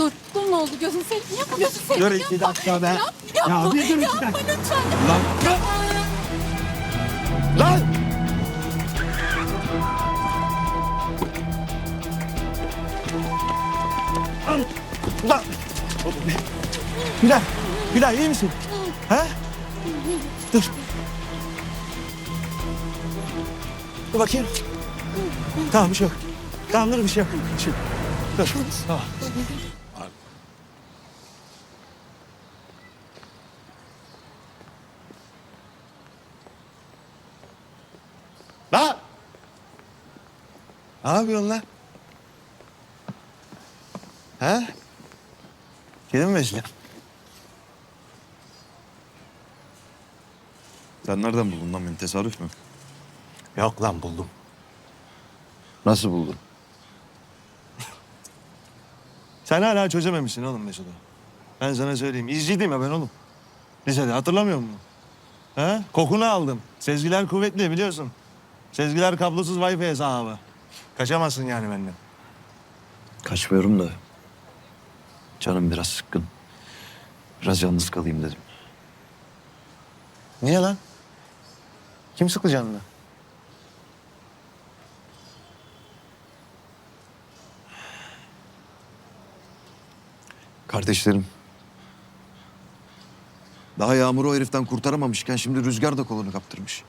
dur. Dur ne oldu gözün seveyim. Yapma gözün seveyim. Dur iki dakika be. Yap, yapma. Ya bir dur iki yapma dakika. lütfen. Lan. Lan. Lan. Lan. Bilal. Bilal iyi misin? Ha? Dur. Dur bakayım. Tamam bir şey yok. Tamam dur bir şey yok. Bir şey. Dur. Tamam. Lan! Ne yapıyorsun lan? He? Kedi mi besliyorsun? Sen nereden buldun lan beni? Tesadüf mü? Yok lan buldum. Nasıl buldun? Sen hala çözememişsin oğlum Mesut'u. Ben sana söyleyeyim. İzciydim ya ben oğlum. Lisede hatırlamıyor musun? He? Kokunu aldım. Sezgiler kuvvetli biliyorsun. Sezgiler kablosuz Wi-Fi hesabı. Kaçamazsın yani benden. Kaçmıyorum da. Canım biraz sıkkın. Biraz yalnız kalayım dedim. Niye lan? Kim sıktı canını? Kardeşlerim. Daha Yağmur'u o heriften kurtaramamışken şimdi Rüzgar da kolunu kaptırmış.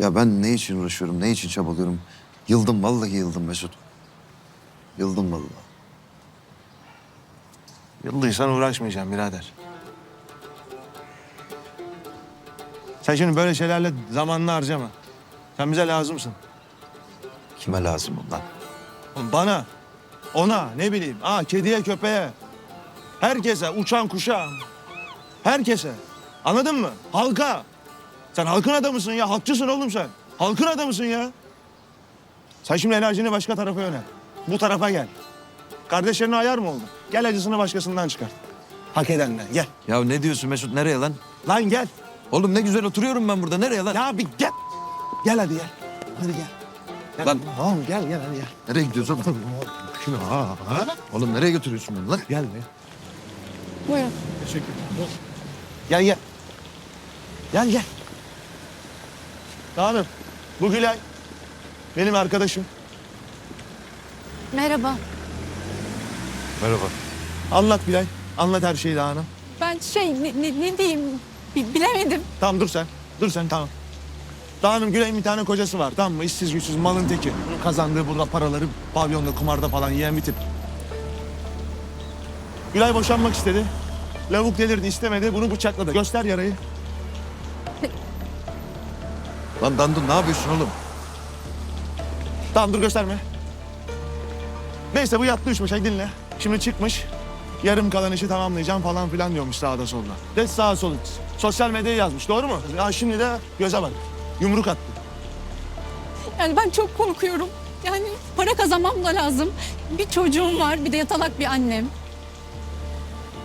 Ya ben ne için uğraşıyorum, ne için çabalıyorum? Yıldım, vallahi yıldım Mesut. Yıldım vallahi. Yıldıysan uğraşmayacağım birader. Sen şimdi böyle şeylerle zamanını harcama. Sen bize lazımsın. Kime lazım bundan? Bana, ona, ne bileyim, aa kediye, köpeğe. Herkese, uçan kuşa. Herkese. Anladın mı? Halka. Sen halkın adamısın ya. Halkçısın oğlum sen. Halkın adamısın ya. Sen şimdi enerjini başka tarafa yönel. Bu tarafa gel. Kardeşlerine ayar mı oldun? Gel acısını başkasından çıkart. Hak edenden gel. Ya ne diyorsun Mesut? Nereye lan? Lan gel. Oğlum ne güzel oturuyorum ben burada. Nereye lan? Ya bir gel. Gel hadi gel. Hadi gel. gel. Lan- Oğlum gel gel hadi gel. Nereye gidiyorsun oğlum? Şunu ha, ha. Oğlum nereye götürüyorsun beni lan? Gel be. Buyurun. Teşekkür ederim. Gel gel. Gel gel. Tanrım. Bu Gülay. Benim arkadaşım. Merhaba. Merhaba. Anlat Gülay. Anlat her şeyi Hanım. Ben şey ne, ne, ne diyeyim bi- bilemedim. Tamam dur sen. Dur sen tamam. Hanım Gülay'ın bir tane kocası var tamam mı? İşsiz güçsüz malın teki. Kazandığı burada paraları pavyonda kumarda falan yiyen bir tip. Gülay boşanmak istedi. Lavuk delirdi istemedi. Bunu bıçakladı. Göster yarayı. Lan Dandun ne yapıyorsun oğlum? Tamam dur gösterme. Neyse bu yattı üç beş dinle. Şimdi çıkmış. Yarım kalan işi tamamlayacağım falan filan diyormuş sağda solda. De sağa sola. Sosyal medyaya yazmış doğru mu? Ya şimdi de göze bak. Yumruk attı. Yani ben çok korkuyorum. Yani para kazanmam da lazım. Bir çocuğum var bir de yatalak bir annem.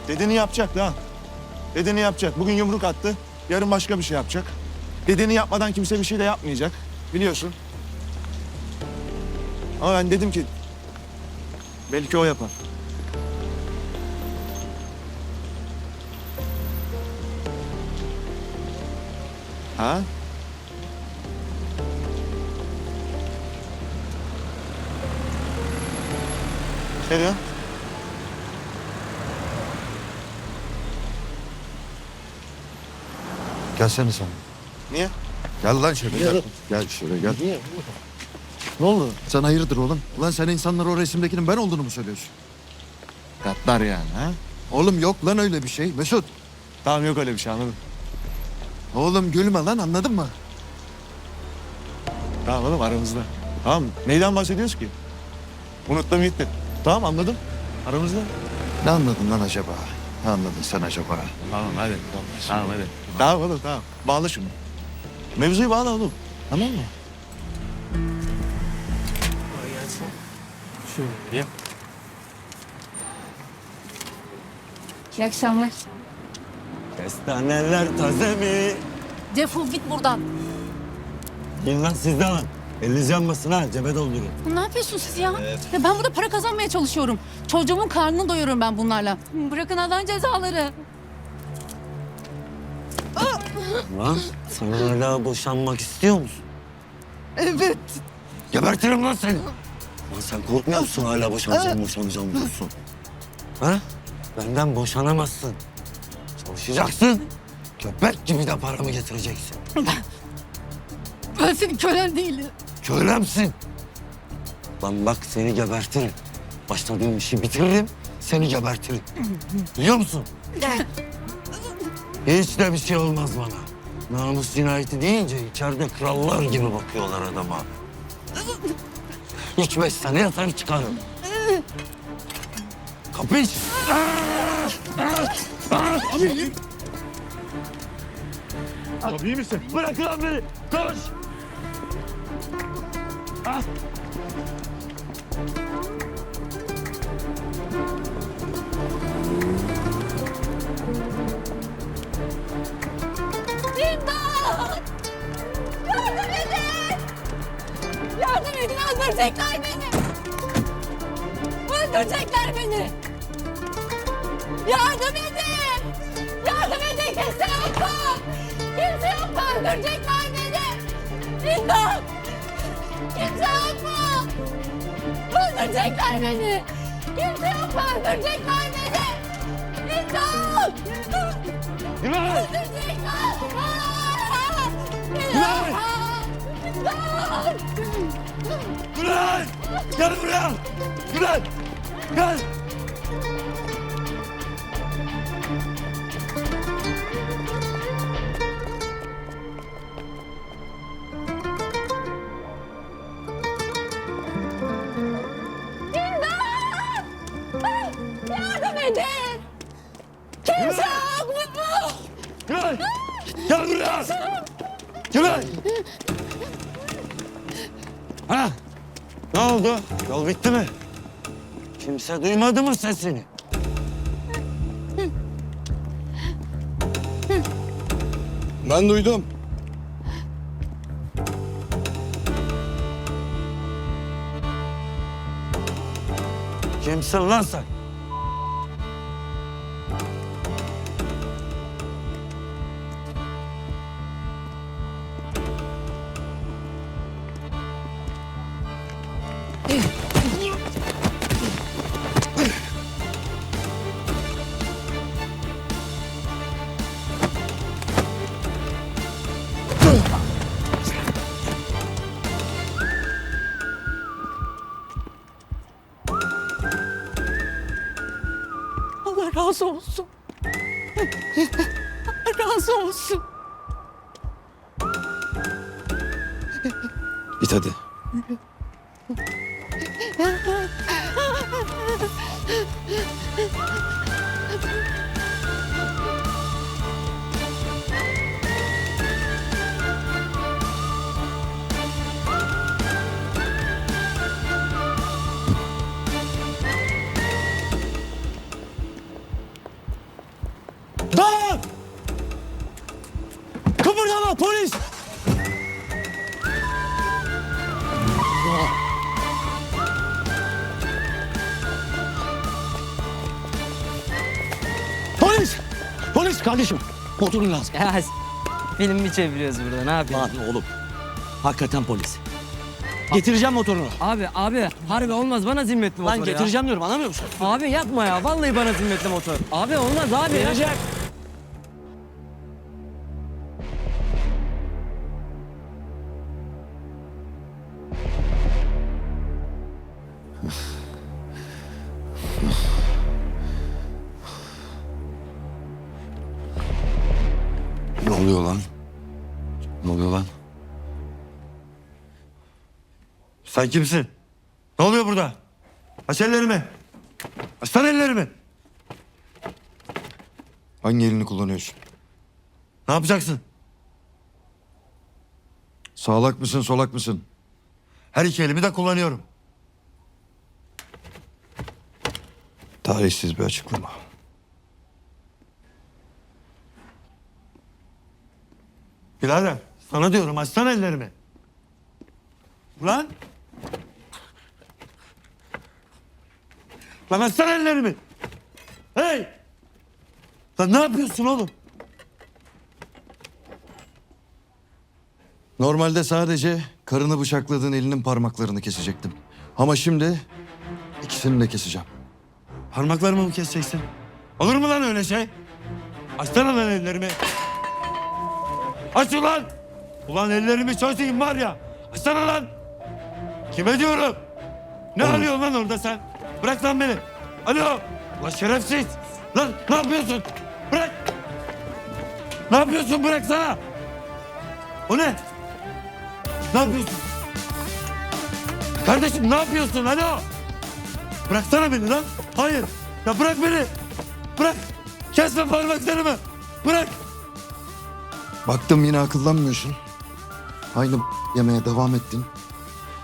Dediğini yapacak da. Dediğini yapacak. Bugün yumruk attı. Yarın başka bir şey yapacak. Dediğini yapmadan kimse bir şey de yapmayacak. Biliyorsun. Ama ben dedim ki... Belki o yapar. Ha? Ne diyorsun? Gelsene sen. Niye? Gel lan şöyle gel. Gel şöyle gel. Ne oldu? Sen hayırdır oğlum? Ulan sen insanlara o resimdekinin ben olduğunu mu söylüyorsun? Gaddar yani ha? Oğlum yok lan öyle bir şey. Mesut. Tamam yok öyle bir şey anladım. Oğlum gülme lan anladın mı? Tamam oğlum aramızda. Tamam neyden bahsediyoruz ki? Unuttum gitti. Tamam anladım. Aramızda. Ne anladın lan acaba? Ne anladın sen acaba? Tamam hadi. Tamam hadi. Tamam oğlum tamam. Bağla şunu. Mevzuyu bağla oğlum. Tamam mı? Şöyle. İyi akşamlar. Kestaneler taze mi? Defol git buradan. Gidin lan siz de alın. Eliniz yanmasın ha cebe doldurun. Ne yapıyorsun siz ya? ya? Ben burada para kazanmaya çalışıyorum. Çocuğumun karnını doyuruyorum ben bunlarla. Bırakın Allah'ın cezaları. Lan sen hala boşanmak istiyor musun? Evet. Gebertirim lan seni. Lan sen korkmuyor musun hala boşanacağım boşanacağım diyorsun? Ha? Benden boşanamazsın. Çalışacaksın. Köpek gibi de paramı getireceksin. Ben senin kölen değilim. Kölemsin. Lan bak seni gebertirim. Başladığım işi bitiririm, seni gebertirim. Biliyor musun? Hiç de bir şey olmaz bana. Namus cinayeti deyince içeride krallar gibi bakıyorlar adama. Üç beş sene yatar çıkarım. Kapış. Abi iyi misin? Bırak lan beni. Koş. İmdat! Öldürecekler beni! Öldürecekler beni! Yardım edin! Yardım edin kimse yok mu? Kimse yok mu? Öldürecekler beni! İmdat! Kimse yok mu? Öldürecekler beni! Kimse yok mu? Öldürecekler beni! İmdat! Lan. Öldürecekler! Güven! İmdat! Gülen! Gel buraya! Gülen! Gel! Oldu? Yol bitti mi? Kimse duymadı mı sesini? Ben duydum. Kimsin lan sen? Razı olsun. Razı olsun. Kardeşim. Motorun lazım. Ya film mi çeviriyoruz burada ne yapıyorsun? Lan oğlum. Hakikaten polis. Getireceğim motorunu. Abi abi harbi olmaz bana zimmetli motor Lan ya. getireceğim diyorum anlamıyor musun? Abi yapma ya vallahi bana zimmetli motor. Abi olmaz abi ya. Gelecek. Sen kimsin? Ne oluyor burada? Aç ellerimi. Açsana ellerimi. Hangi elini kullanıyorsun? Ne yapacaksın? Sağlak mısın, solak mısın? Her iki elimi de kullanıyorum. Tarihsiz bir açıklama. Birader sana diyorum açsana ellerimi. Ulan! Lan açsana ellerimi! Hey! Lan ne yapıyorsun oğlum? Normalde sadece karını bıçakladığın elinin parmaklarını kesecektim. Ama şimdi ikisini de keseceğim. Parmaklarımı mı keseceksin? Olur mu lan öyle şey? Açsana lan ellerimi. Aç ulan! Ulan ellerimi çözeyim var ya. Açsana lan! Kime diyorum? Ne arıyorsun lan orada sen? Bırak lan beni. Alo! Ulan şerefsiz! Lan ne yapıyorsun? Bırak! Ne yapıyorsun? Bıraksana! O ne? Ne yapıyorsun? Kardeşim ne yapıyorsun? Alo! Bıraksana beni lan. Hayır. Ya bırak beni. Bırak. Kesme parmaklarımı. Bırak. Baktım yine akıllanmıyorsun. Aynı yemeye devam ettin.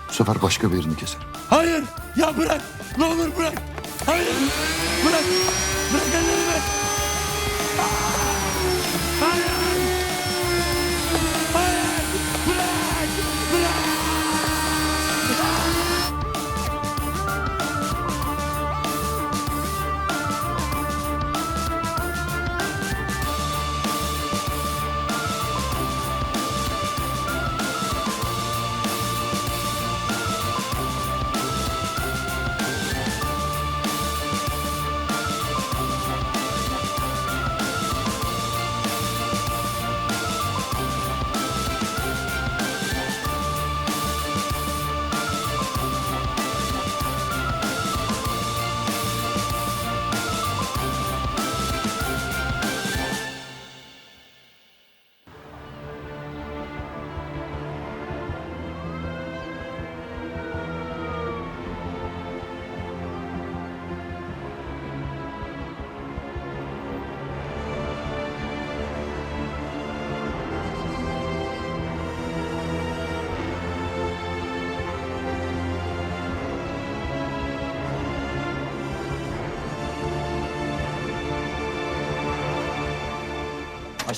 Bu sefer başka birini keserim. Hayır. Ya bırak. Ne olur bırak. Hayır. Bırak.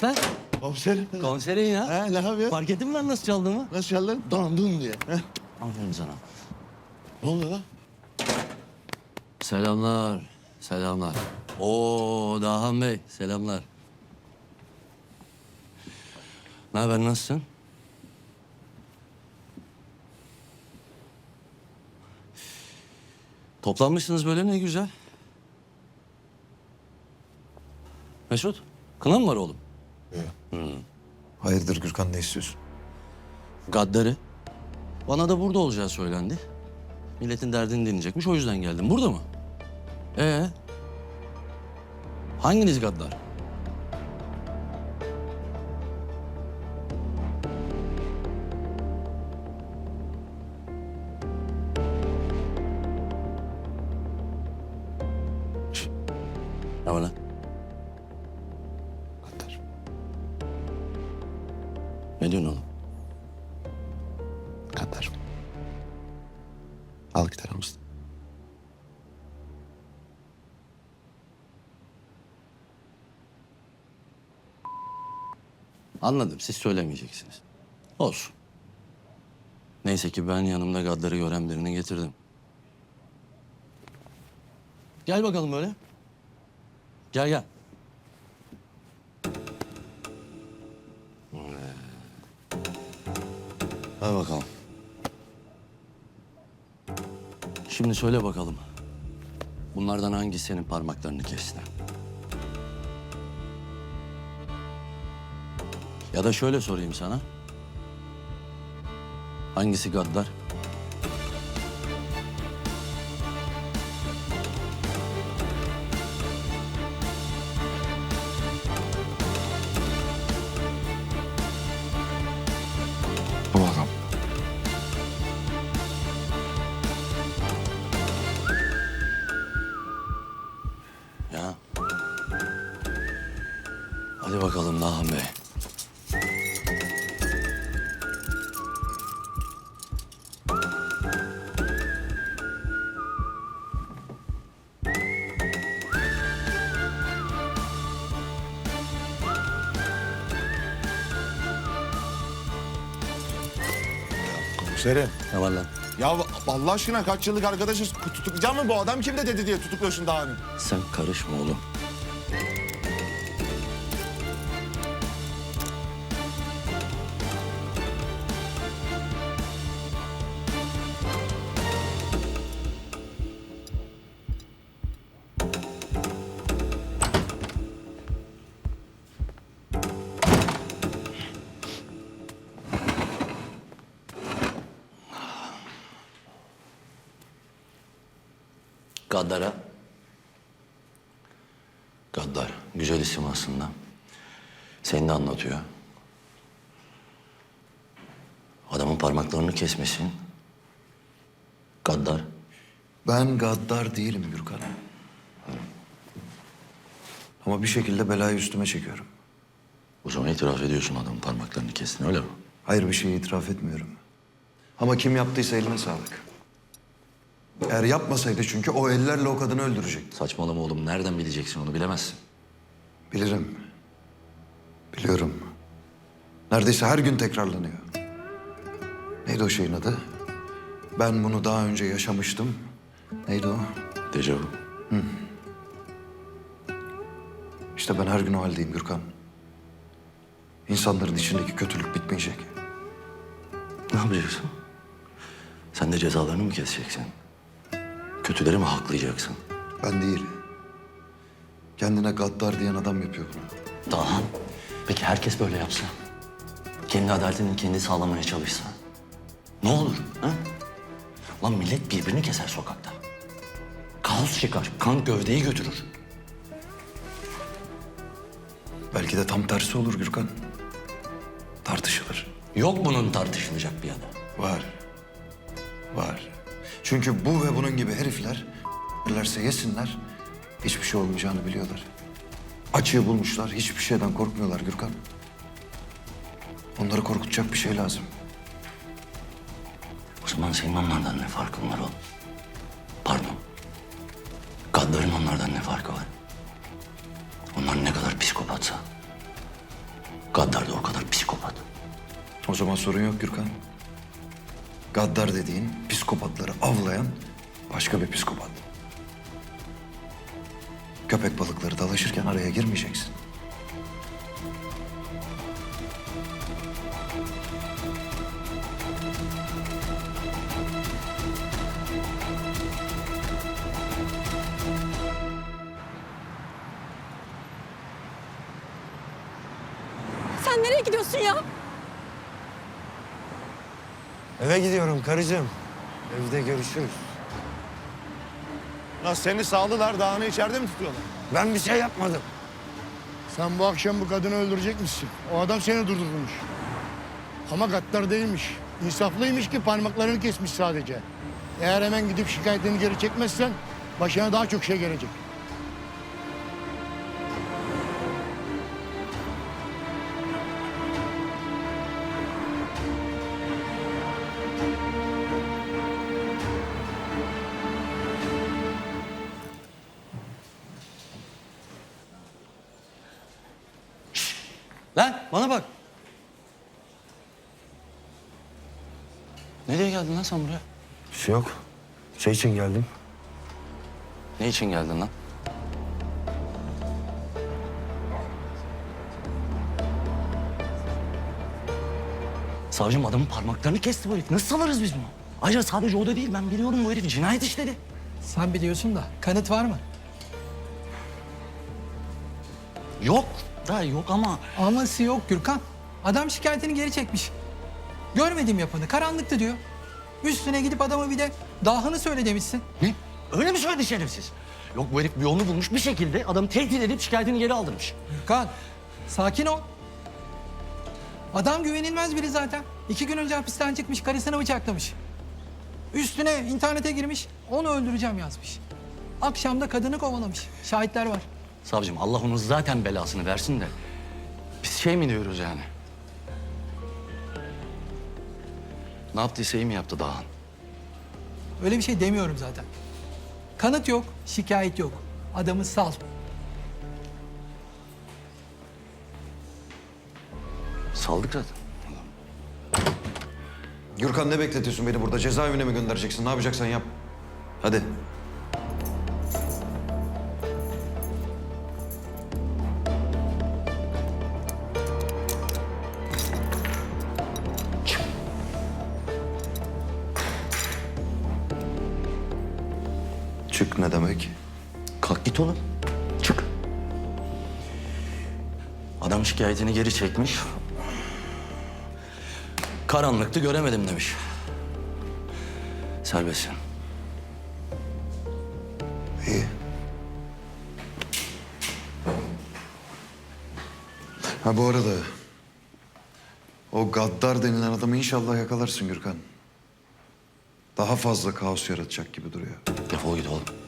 Lan. Komiserim. Konserin ya. He ne yapıyorsun? Fark ettin mi lan nasıl çaldığımı? Nasıl çaldın? Dondun diye. Heh. Aferin sana. Ne oldu lan? Selamlar. Selamlar. Oo Dahan Bey selamlar. Ne haber nasılsın? Toplanmışsınız böyle ne güzel. Mesut, kına mı var oğlum? Hayırdır Gürkan ne istiyorsun? Gaddarı. Bana da burada olacağı söylendi. Milletin derdini dinleyecekmiş o yüzden geldim. Burada mı? Ee? Hanginiz gaddar? Ne var lan? Anladım. Siz söylemeyeceksiniz. Olsun. Neyse ki ben yanımda gaddarı gören birini getirdim. Gel bakalım böyle. Gel gel. Hadi bakalım. Şimdi söyle bakalım. Bunlardan hangisi senin parmaklarını kesti? Ya da şöyle sorayım sana. Hangisi gaddar? Bu adam. Ya. Hadi bakalım Nahan Bey. Komiserim. Ne var lan? Ya Allah aşkına kaç yıllık arkadaşız. Tutuklayacak mı bu adam kim de dedi diye tutukluyorsun daha hani. Sen karışma oğlum. Gaddara. Gaddar. Güzel isim aslında. Seni de anlatıyor. Adamın parmaklarını kesmesin. Gaddar. Ben gaddar değilim Gürkan. Ama bir şekilde belayı üstüme çekiyorum. O zaman itiraf ediyorsun adamın parmaklarını kestin öyle mi? Hayır bir şeyi itiraf etmiyorum. Ama kim yaptıysa eline sağlık. Eğer yapmasaydı çünkü o ellerle o kadını öldürecekti. Saçmalama oğlum. Nereden bileceksin onu bilemezsin. Bilirim. Biliyorum. Neredeyse her gün tekrarlanıyor. Neydi o şeyin adı? Ben bunu daha önce yaşamıştım. Neydi o? Dejavu. İşte ben her gün o haldeyim Gürkan. İnsanların içindeki kötülük bitmeyecek. Ne yapacaksın? Sen de cezalarını mı keseceksin? Kötüleri mi haklayacaksın? Ben değil. Kendine gaddar diyen adam yapıyor bunu. Daha. Peki herkes böyle yapsa? Kendi adaletini kendi sağlamaya çalışsa? Ne olur? Ha? Lan millet birbirini keser sokakta. Kaos çıkar. Kan gövdeyi götürür. Belki de tam tersi olur Gürkan. Tartışılır. Yok bunun tartışılacak bir yanı. Var. Var. Çünkü bu ve bunun gibi herifler yerlerse yesinler hiçbir şey olmayacağını biliyorlar. Açığı bulmuşlar hiçbir şeyden korkmuyorlar Gürkan. Onları korkutacak bir şey lazım. O zaman senin onlardan ne farkın var oğlum? Pardon. Gaddarın onlardan ne farkı var? Onlar ne kadar psikopatsa. Gaddar da o kadar psikopat. O zaman sorun yok Gürkan. Gaddar dediğin psikopatları avlayan başka bir psikopat. Köpek balıkları dalaşırken araya girmeyeceksin. Sen nereye gidiyorsun ya? Eve gidiyorum karıcığım. Evde görüşürüz. Lan seni sağlılar dağını içeride mi tutuyorlar? Ben bir şey yapmadım. Sen bu akşam bu kadını öldürecekmişsin. O adam seni durdurmuş. Ama gaddar değilmiş. İnsaflıymış ki parmaklarını kesmiş sadece. Eğer hemen gidip şikayetini geri çekmezsen başına daha çok şey gelecek. Nereye geldin lan sen buraya? Bir şey yok. Şey için geldim. Ne için geldin lan? Savcım adamın parmaklarını kesti bu herif. Nasıl salarız biz bunu? Ayrıca sadece o da değil. Ben biliyorum bu herif cinayet işledi. Sen biliyorsun da kanıt var mı? Yok. Da yok ama Aması yok Gürkan. Adam şikayetini geri çekmiş. Görmedim yapanı. Karanlıktı diyor. Üstüne gidip adama bir de dahını söyle demişsin. Ne? Öyle mi söyledi şerefsiz? Yok bu herif bir yolunu bulmuş bir şekilde adamı tehdit edip şikayetini geri aldırmış. Gürkan sakin ol. Adam güvenilmez biri zaten. İki gün önce hapisten çıkmış karısını bıçaklamış. Üstüne internete girmiş onu öldüreceğim yazmış. Akşamda kadını kovalamış. Şahitler var. Savcım Allah onun zaten belasını versin de. Biz şey mi diyoruz yani? Ne yaptıysa iyi mi yaptı Dağhan? Öyle bir şey demiyorum zaten. Kanıt yok, şikayet yok. Adamı sal. Saldık zaten. Gürkan ne bekletiyorsun beni burada? Cezaevine mi göndereceksin? Ne yapacaksan yap. Hadi. Çık ne demek? Kalk git oğlum. Çık. Adam şikayetini geri çekmiş. Karanlıktı göremedim demiş. Serbestsin. İyi. Ha bu arada o gaddar denilen adamı inşallah yakalarsın Gürkan. Daha fazla kaos yaratacak gibi duruyor. Defol git oğlum.